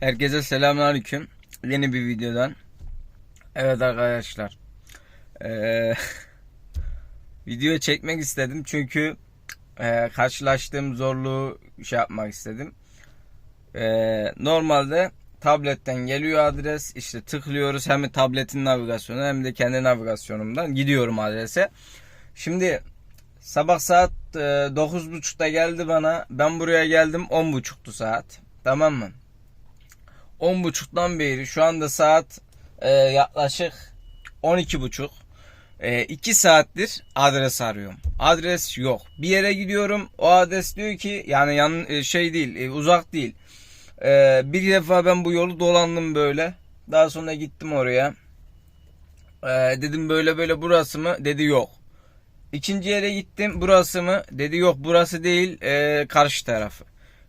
Herkese selamünaleyküm. Yeni bir videodan. Evet arkadaşlar. Ee, video çekmek istedim çünkü e, karşılaştığım zorluğu şey yapmak istedim. Ee, normalde tabletten geliyor adres. işte tıklıyoruz hem tabletin navigasyonu hem de kendi navigasyonumdan gidiyorum adrese. Şimdi sabah saat e, 9.30'da geldi bana. Ben buraya geldim 10.30'tu saat. Tamam mı? 10.30'dan beri şu anda saat e, yaklaşık 12.30. E, 2 saattir adres arıyorum. Adres yok. Bir yere gidiyorum. O adres diyor ki yani yan e, şey değil, e, uzak değil. E, bir defa ben bu yolu dolandım böyle. Daha sonra gittim oraya. E, dedim böyle böyle burası mı? Dedi yok. İkinci yere gittim. Burası mı? Dedi yok burası değil. e, karşı tarafı.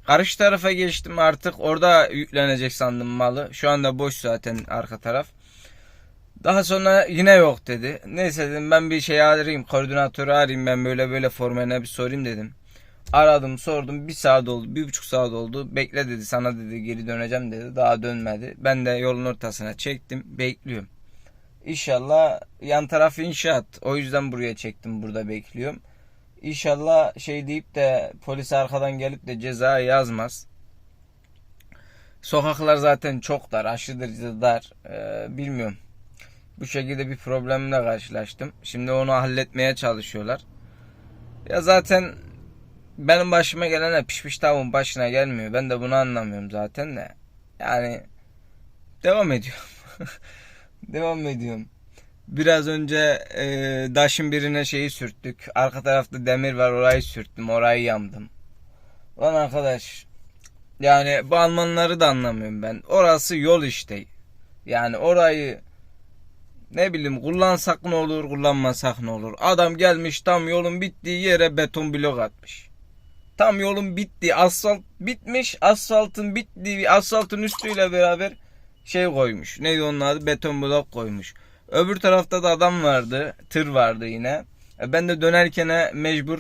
Karşı tarafa geçtim artık. Orada yüklenecek sandım malı. Şu anda boş zaten arka taraf. Daha sonra yine yok dedi. Neyse dedim ben bir şey arayayım. Koordinatörü arayayım ben böyle böyle formene bir sorayım dedim. Aradım sordum. Bir saat oldu. Bir buçuk saat oldu. Bekle dedi sana dedi geri döneceğim dedi. Daha dönmedi. Ben de yolun ortasına çektim. Bekliyorum. İnşallah yan taraf inşaat. O yüzden buraya çektim. Burada bekliyorum. İnşallah şey deyip de polis arkadan gelip de ceza yazmaz. Sokaklar zaten çok dar, aşırı derecede dar. Ee, bilmiyorum. Bu şekilde bir problemle karşılaştım. Şimdi onu halletmeye çalışıyorlar. Ya zaten benim başıma gelen de pişmiş tavuğun başına gelmiyor. Ben de bunu anlamıyorum zaten de. Yani devam ediyorum. devam ediyorum. Biraz önce e, daşın birine şeyi sürttük. Arka tarafta demir var orayı sürttüm. Orayı yandım. Lan arkadaş. Yani bu Almanları da anlamıyorum ben. Orası yol işte. Yani orayı ne bileyim kullansak ne olur kullanmasak ne olur. Adam gelmiş tam yolun bittiği yere beton blok atmış. Tam yolun bittiği asfalt bitmiş. Asfaltın bittiği asfaltın üstüyle beraber şey koymuş. Neydi onun adı? Beton blok koymuş. Öbür tarafta da adam vardı. Tır vardı yine. E, Ben de dönerken mecbur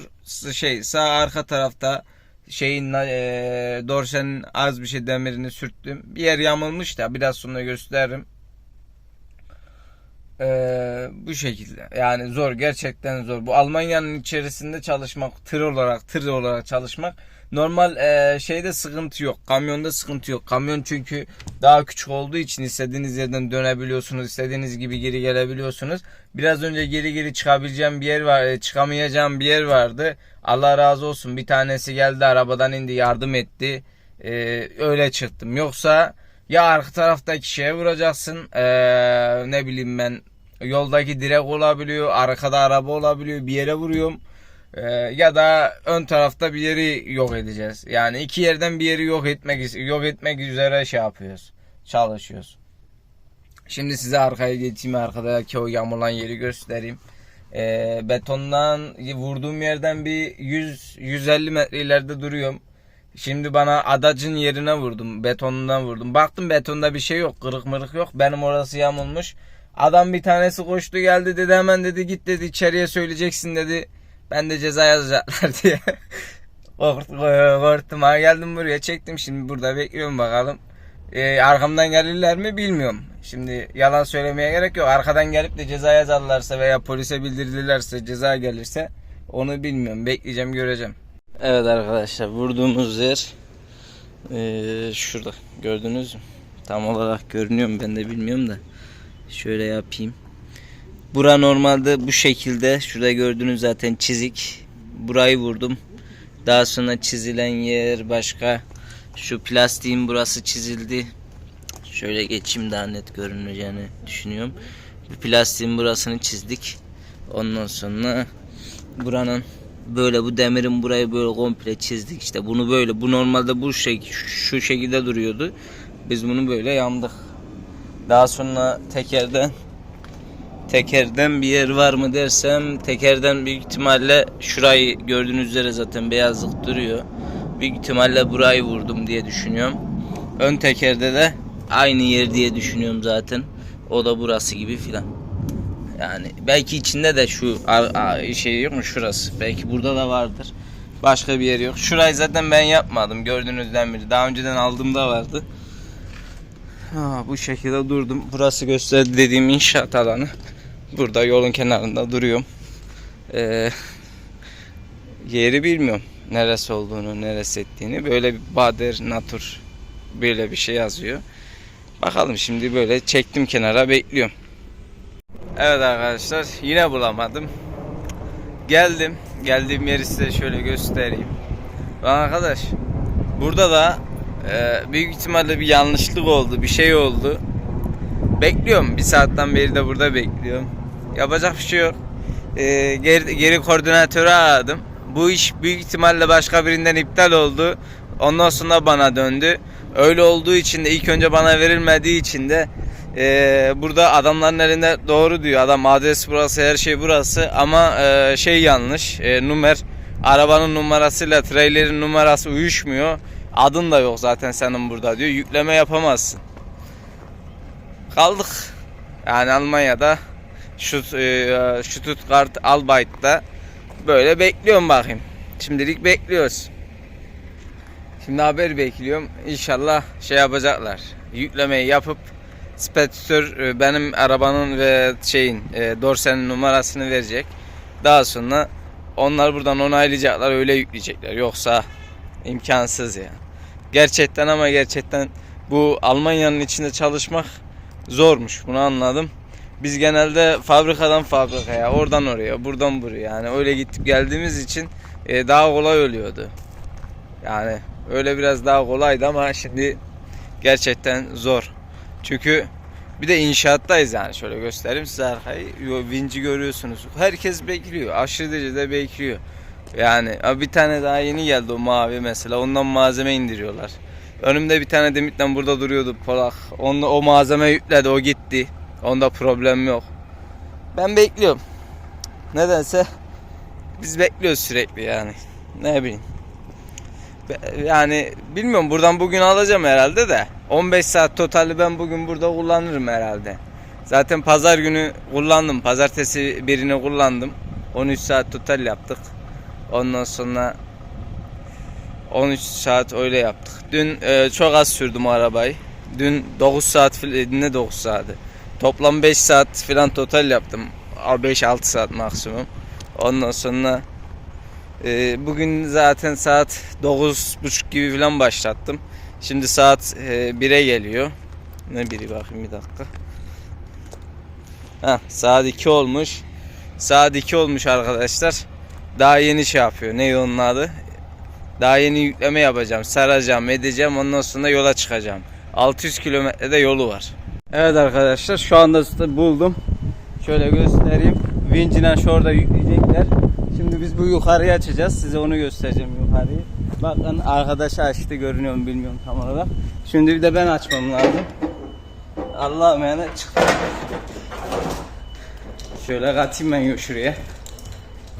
şey sağ arka tarafta şeyin e, dorsenin az bir şey demirini sürttüm. Bir yer yamulmuş da biraz sonra gösteririm. Ee, bu şekilde yani zor gerçekten zor bu Almanya'nın içerisinde çalışmak tır olarak tır olarak çalışmak normal e, şeyde sıkıntı yok kamyonda sıkıntı yok kamyon çünkü daha küçük olduğu için istediğiniz yerden dönebiliyorsunuz istediğiniz gibi geri gelebiliyorsunuz biraz önce geri geri çıkabileceğim bir yer var e, çıkamayacağım bir yer vardı Allah razı olsun bir tanesi geldi arabadan indi yardım etti E, öyle çıktım yoksa ya arka taraftaki şeye vuracaksın. Ee, ne bileyim ben yoldaki direk olabiliyor. Arkada araba olabiliyor. Bir yere vuruyorum. Ee, ya da ön tarafta bir yeri yok edeceğiz. Yani iki yerden bir yeri yok etmek yok etmek üzere şey yapıyoruz. Çalışıyoruz. Şimdi size arkaya geçeyim. Arkadaki o yamulan yeri göstereyim. Ee, betondan vurduğum yerden bir 100 150 metre ileride duruyorum. Şimdi bana adacın yerine vurdum. Betonundan vurdum. Baktım betonda bir şey yok. Kırık mırık yok. Benim orası yamulmuş. Adam bir tanesi koştu geldi dedi hemen dedi git dedi içeriye söyleyeceksin dedi. Ben de ceza yazacaklar diye. Korktum. Ha, geldim buraya çektim şimdi burada bekliyorum bakalım. Ee, arkamdan gelirler mi bilmiyorum. Şimdi yalan söylemeye gerek yok. Arkadan gelip de ceza yazarlarsa veya polise bildirirlerse ceza gelirse onu bilmiyorum. Bekleyeceğim göreceğim. Evet arkadaşlar vurduğumuz yer eee, şurada gördünüz mü? Tam olarak görünüyor mu ben de bilmiyorum da. Şöyle yapayım. Bura normalde bu şekilde. Şurada gördüğünüz zaten çizik. Burayı vurdum. Daha sonra çizilen yer başka. Şu plastiğin burası çizildi. Şöyle geçeyim daha net görüneceğini düşünüyorum. Bu plastiğin burasını çizdik. Ondan sonra buranın böyle bu demirin burayı böyle komple çizdik işte bunu böyle bu normalde bu şey şu şekilde duruyordu biz bunu böyle yandık daha sonra tekerden tekerden bir yer var mı dersem tekerden büyük ihtimalle şurayı gördüğünüz üzere zaten beyazlık duruyor büyük ihtimalle burayı vurdum diye düşünüyorum ön tekerde de aynı yer diye düşünüyorum zaten o da burası gibi filan yani belki içinde de şu şey yok mu şurası. Belki burada da vardır. Başka bir yer yok. Şurayı zaten ben yapmadım. Gördüğünüzden beri. Daha önceden aldığımda vardı. Ha, bu şekilde durdum. Burası gösterdi dediğim inşaat alanı. Burada yolun kenarında duruyorum. Ee, yeri bilmiyorum. Neresi olduğunu, neresi ettiğini. Böyle bir Bader Natur böyle bir şey yazıyor. Bakalım şimdi böyle çektim kenara bekliyorum. Evet arkadaşlar yine bulamadım. Geldim. Geldiğim yeri size şöyle göstereyim. Bak arkadaş burada da e, büyük ihtimalle bir yanlışlık oldu. Bir şey oldu. Bekliyorum. Bir saatten beri de burada bekliyorum. Yapacak bir şey yok. E, geri, geri koordinatörü aradım. Bu iş büyük ihtimalle başka birinden iptal oldu. Ondan sonra bana döndü. Öyle olduğu için de ilk önce bana verilmediği için de e, burada adamların elinde doğru diyor. Adam adres burası her şey burası ama e, şey yanlış. E, numer arabanın numarasıyla trailerin numarası uyuşmuyor. Adın da yok zaten senin burada diyor. Yükleme yapamazsın. Kaldık. Yani Almanya'da şu e, Stuttgart Albayt'ta böyle bekliyorum bakayım. Şimdilik bekliyoruz. Şimdi haber bekliyorum. İnşallah şey yapacaklar. Yüklemeyi yapıp speditör e, benim arabanın ve şeyin e, dorsenin numarasını verecek. Daha sonra onlar buradan onaylayacaklar öyle yükleyecekler. Yoksa imkansız ya. Gerçekten ama gerçekten bu Almanya'nın içinde çalışmak zormuş. Bunu anladım. Biz genelde fabrikadan fabrikaya, oradan oraya, buradan buraya yani öyle gitip geldiğimiz için e, daha kolay oluyordu. Yani öyle biraz daha kolaydı ama şimdi gerçekten zor. Çünkü bir de inşaattayız yani şöyle göstereyim size arkayı. Vinci görüyorsunuz. Herkes bekliyor. Aşırı derecede bekliyor. Yani bir tane daha yeni geldi o mavi mesela. Ondan malzeme indiriyorlar. Önümde bir tane demitten burada duruyordu Polak. Onda o malzeme yükledi o gitti. Onda problem yok. Ben bekliyorum. Nedense biz bekliyoruz sürekli yani. Ne bileyim. Yani bilmiyorum buradan bugün alacağım herhalde de 15 saat totali ben bugün burada kullanırım herhalde. Zaten pazar günü kullandım. Pazartesi birini kullandım. 13 saat total yaptık. Ondan sonra 13 saat öyle yaptık. Dün e, çok az sürdüm arabayı. Dün 9 saat fil- ne 9 saati. Toplam 5 saat falan total yaptım. 5-6 saat maksimum. Ondan sonra ee, bugün zaten saat 9.30 gibi falan başlattım. Şimdi saat e, 1'e geliyor. Ne biri bakayım bir dakika. Ha, saat 2 olmuş. Saat 2 olmuş arkadaşlar. Daha yeni şey yapıyor. Ne onun adı? Daha yeni yükleme yapacağım. Saracağım, edeceğim. Ondan sonra yola çıkacağım. 600 kilometrede yolu var. Evet arkadaşlar şu anda buldum. Şöyle göstereyim. Vincine şurada yükleyecekler. Şimdi biz bu yukarıya açacağız. Size onu göstereceğim yukarıyı. Bakın arkadaş açtı görünüyor mu bilmiyorum tam olarak. Şimdi bir de ben açmam lazım. Allah'ım yani çıktı. Şöyle katayım ben şuraya.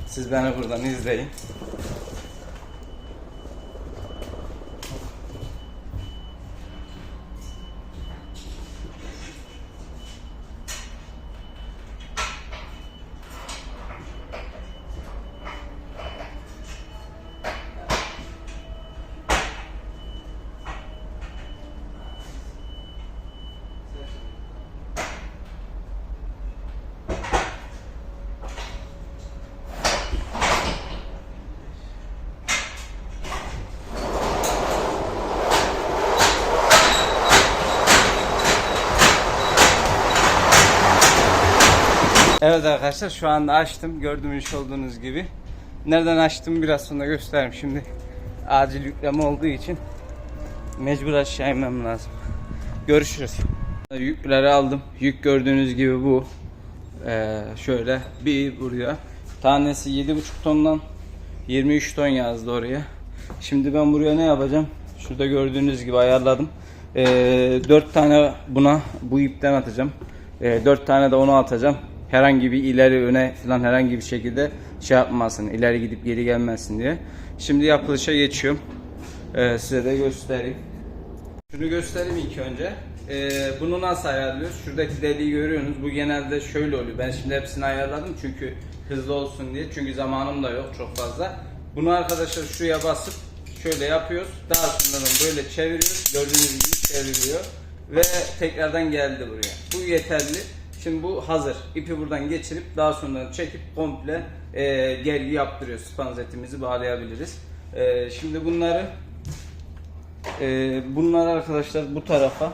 Siz beni buradan izleyin. Evet arkadaşlar şu anda açtım. Gördüğünüz olduğunuz gibi. Nereden açtım biraz sonra gösteririm. Şimdi acil yükleme olduğu için mecbur aşağı inmem lazım. Görüşürüz. Yükleri aldım. Yük gördüğünüz gibi bu. Ee, şöyle bir buraya. Tanesi 7,5 tondan 23 ton yazdı oraya. Şimdi ben buraya ne yapacağım? Şurada gördüğünüz gibi ayarladım. Ee, 4 tane buna bu ipten atacağım. Ee, 4 tane de onu atacağım. Herhangi bir ileri öne falan herhangi bir şekilde şey yapmasın. ileri gidip geri gelmesin diye. Şimdi yapılışa geçiyorum. Ee, size de göstereyim. Şunu göstereyim ilk önce. Ee, bunu nasıl ayarlıyoruz? Şuradaki deliği görüyorsunuz. Bu genelde şöyle oluyor. Ben şimdi hepsini ayarladım çünkü hızlı olsun diye. Çünkü zamanım da yok çok fazla. Bunu arkadaşlar şuraya basıp şöyle yapıyoruz. Daha sonra böyle çeviriyoruz. Gördüğünüz gibi çevriliyor. ve tekrardan geldi buraya. Bu yeterli. Şimdi bu hazır. İpi buradan geçirip daha sonra çekip komple e, gergi yaptırıyor. Spanzetimizi bağlayabiliriz. E, şimdi bunları e, bunlar arkadaşlar bu tarafa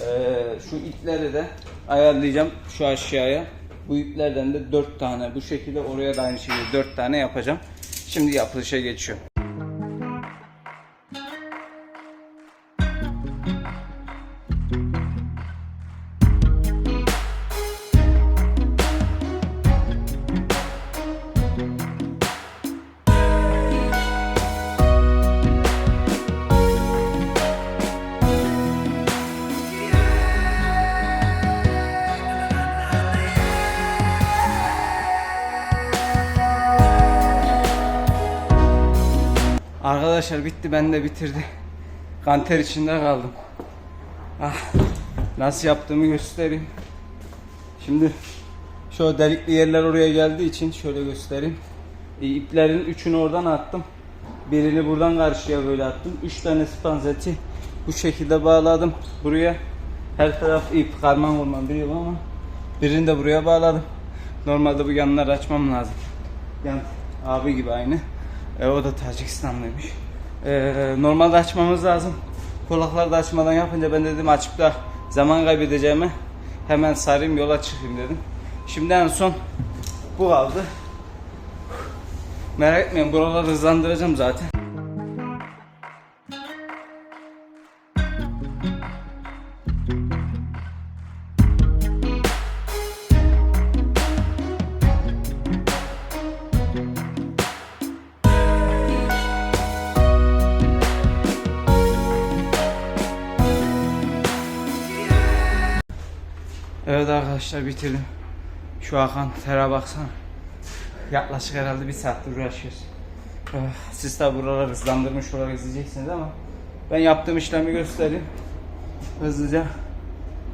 e, şu ipleri de ayarlayacağım şu aşağıya. Bu iplerden de 4 tane bu şekilde oraya da aynı şekilde 4 tane yapacağım. Şimdi yapılışa geçiyor. Arkadaşlar bitti ben de bitirdi. Kanter içinde kaldım. Ah, nasıl yaptığımı göstereyim. Şimdi şu delikli yerler oraya geldiği için şöyle göstereyim. E, iplerin üçünü oradan attım. Birini buradan karşıya böyle attım. Üç tane spanzeti bu şekilde bağladım. Buraya her taraf ip karman vurman biliyorum ama birini de buraya bağladım. Normalde bu yanları açmam lazım. Yan abi gibi aynı. E, o da Tacikistanlıymış. E, normalde açmamız lazım. Kulakları da açmadan yapınca ben dedim açıp da zaman kaybedeceğime hemen sarayım yola çıkayım dedim. Şimdi en son bu kaldı. Merak etmeyin buraları hızlandıracağım zaten. Arkadaşlar bitirdim. Şu Hakan Ter'a baksana. Yaklaşık herhalde bir saattir uğraşıyoruz. Siz tabi buraları hızlandırmış olarak izleyeceksiniz ama ben yaptığım işlemi göstereyim. Hızlıca.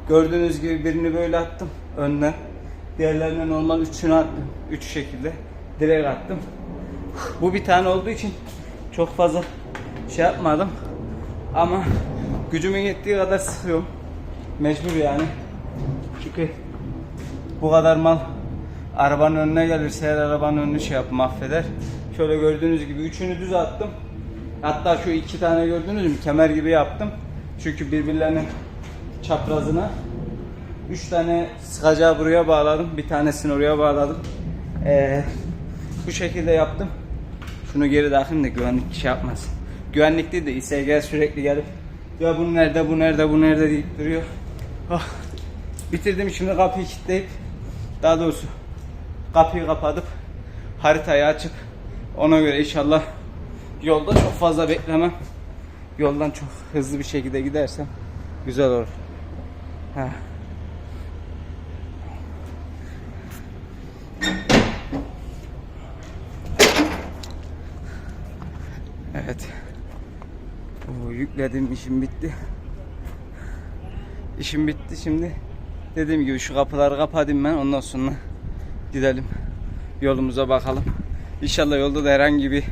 Gördüğünüz gibi birini böyle attım önden. Diğerlerine normal üçünü attım. Üç şekilde direkt attım. Bu bir tane olduğu için çok fazla şey yapmadım. Ama gücümün yettiği kadar sıkıyorum. Mecbur yani. Çünkü bu kadar mal arabanın önüne gelirse her arabanın önünü şey yap mahveder. Şöyle gördüğünüz gibi üçünü düz attım. Hatta şu iki tane gördünüz mü kemer gibi yaptım. Çünkü birbirlerinin çaprazına üç tane sıkacağı buraya bağladım. Bir tanesini oraya bağladım. Ee, bu şekilde yaptım. Şunu geri takayım da güvenlik şey yapmasın. Güvenlik değil de İSG sürekli gelip ya bu nerede bu nerede bu nerede deyip duruyor. Ah. Bitirdim şimdi kapıyı kilitleyip daha doğrusu kapıyı kapatıp haritayı açıp ona göre inşallah yolda çok fazla beklemem. Yoldan çok hızlı bir şekilde gidersem güzel olur. Ha. Evet. Oo, yükledim işim bitti. İşim bitti şimdi. Dediğim gibi şu kapıları kapatayım ben ondan sonra gidelim. Yolumuza bakalım. İnşallah yolda da herhangi bir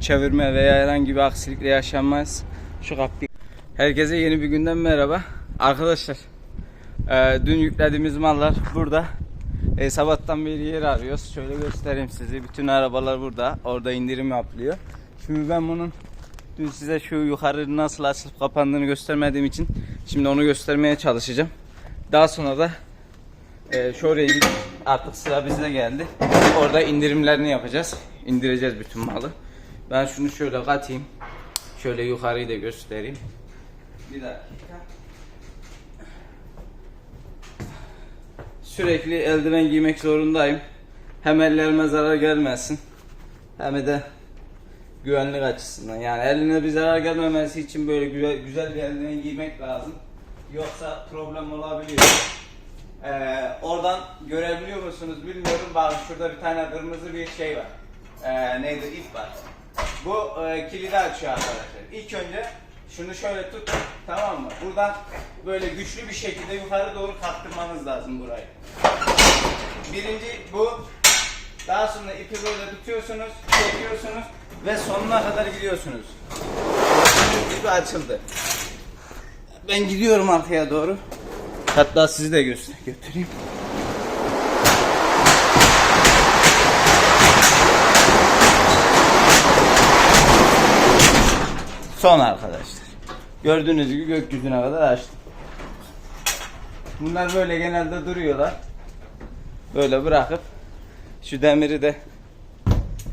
çevirme veya herhangi bir aksilikle yaşanmaz. Şu kapıyı. Herkese yeni bir günden merhaba. Arkadaşlar e, dün yüklediğimiz mallar burada. E, sabahtan beri yer arıyoruz. Şöyle göstereyim size. Bütün arabalar burada. Orada indirim yapılıyor. Şimdi ben bunun dün size şu yukarı nasıl açılıp kapandığını göstermediğim için şimdi onu göstermeye çalışacağım. Daha sonra da e, şu oraya gidip artık sıra bize geldi. Orada indirimlerini yapacağız. İndireceğiz bütün malı. Ben şunu şöyle katayım. Şöyle yukarıyı da göstereyim. Bir dakika. Sürekli eldiven giymek zorundayım. Hem ellerime zarar gelmesin. Hem de güvenlik açısından. Yani eline bir zarar gelmemesi için böyle güzel, güzel bir eldiven giymek lazım. Yoksa problem olabiliyor. Ee, oradan görebiliyor musunuz bilmiyorum. Bak şurada bir tane kırmızı bir şey var. Ee, neydi ip var. Bu e, kilidi açıyor arkadaşlar. İlk önce şunu şöyle tut tamam mı? Buradan böyle güçlü bir şekilde yukarı doğru kalktırmanız lazım burayı. Birinci bu. Daha sonra ipi böyle tutuyorsunuz, çekiyorsunuz ve sonuna kadar gidiyorsunuz. Gibi açıldı. Ben gidiyorum arkaya doğru. Hatta sizi de göster götüreyim. Son arkadaşlar. Gördüğünüz gibi gökyüzüne kadar açtım. Bunlar böyle genelde duruyorlar. Böyle bırakıp şu demiri de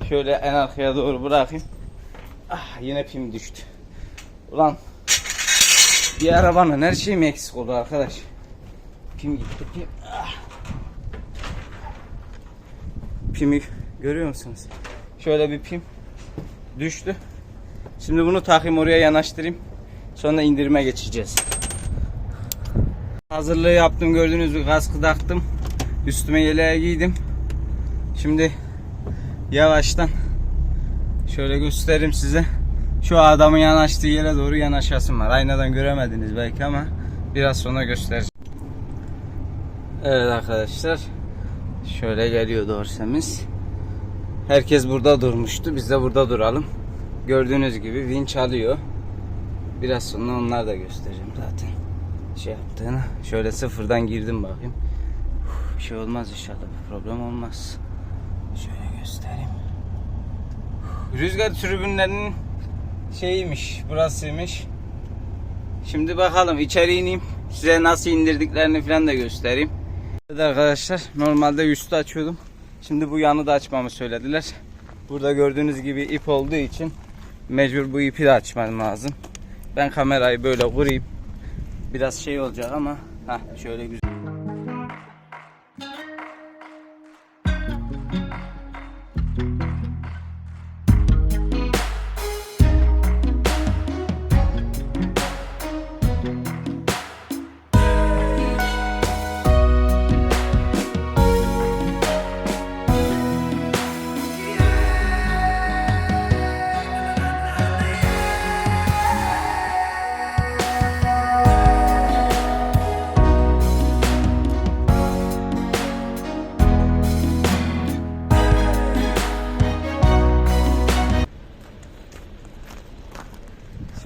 şöyle en arkaya doğru bırakayım. Ah yine pim düştü. Ulan bir arabanın her şeyi mi eksik oldu arkadaş? Pim gitti pim. Ah. Pimi görüyor musunuz? Şöyle bir pim düştü. Şimdi bunu takayım oraya yanaştırayım. Sonra indirime geçeceğiz. Hazırlığı yaptım gördüğünüz gibi kaskı taktım. Üstüme yeleğe giydim. Şimdi yavaştan şöyle göstereyim size. Şu adamın yanaştığı yere doğru yanaşasım var. Aynadan göremediniz belki ama biraz sonra göstereceğim. Evet arkadaşlar. Şöyle geliyor dorsemiz. Herkes burada durmuştu. Biz de burada duralım. Gördüğünüz gibi vinç alıyor. Biraz sonra onlar da göstereceğim zaten. Şey yaptığını. Şöyle sıfırdan girdim bakayım. Bir şey olmaz inşallah. Bir problem olmaz. Şöyle göstereyim. Rüzgar tribünlerinin şeyiymiş. Burasıymış. Şimdi bakalım içeri ineyim. Size nasıl indirdiklerini falan da göstereyim. Evet arkadaşlar normalde üstü açıyordum. Şimdi bu yanı da açmamı söylediler. Burada gördüğünüz gibi ip olduğu için mecbur bu ipi de açmam lazım. Ben kamerayı böyle kurayım. Biraz şey olacak ama ha şöyle güzel.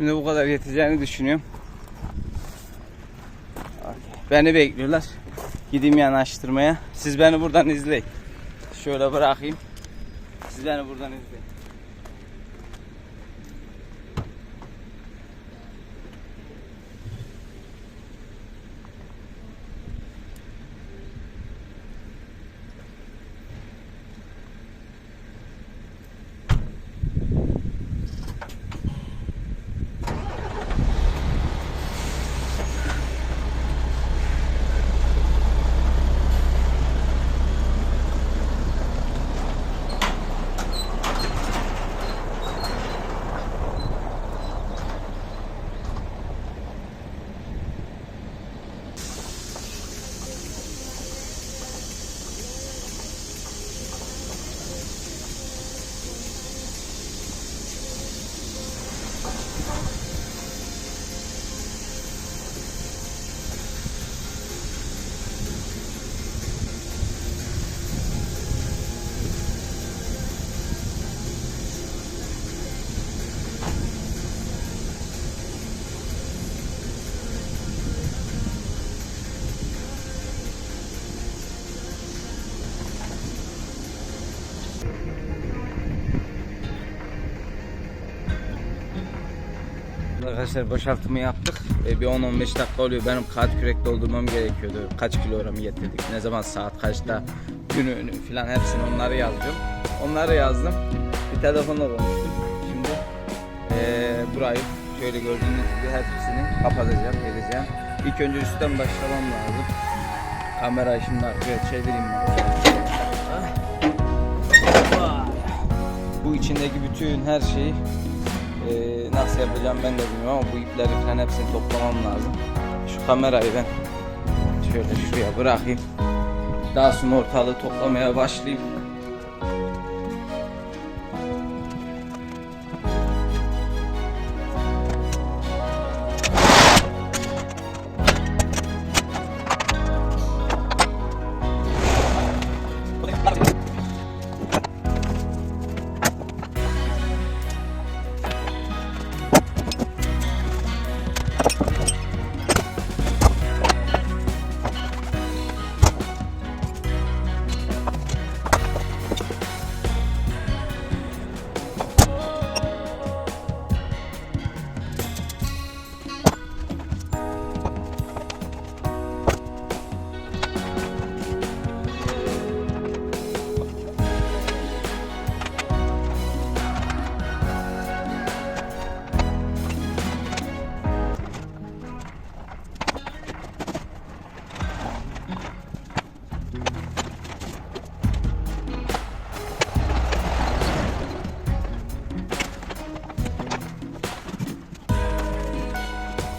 Şimdi bu kadar yeteceğini düşünüyorum. Beni bekliyorlar. Gideyim yanaştırmaya. Siz beni buradan izleyin. Şöyle bırakayım. Siz beni buradan izleyin. Arkadaşlar boşaltımı yaptık. E, bir 10-15 dakika oluyor. Benim kağıt kürek doldurmam gerekiyordu. Kaç kilogramı getirdik, ne zaman saat kaçta, günü falan hepsini onları yazdım. Onları yazdım. Bir telefonla konuştum. Şimdi e, burayı şöyle gördüğünüz gibi hepsini kapatacağım, edeceğim. İlk önce üstten başlamam lazım. Kamerayı şimdi arkaya çevireyim ben. Bu içindeki bütün her şeyi ee, nasıl yapacağım ben de bilmiyorum ama bu ipleri falan hepsini toplamam lazım. Şu kamerayı ben şöyle şuraya bırakayım. Daha sonra ortalığı toplamaya başlayayım.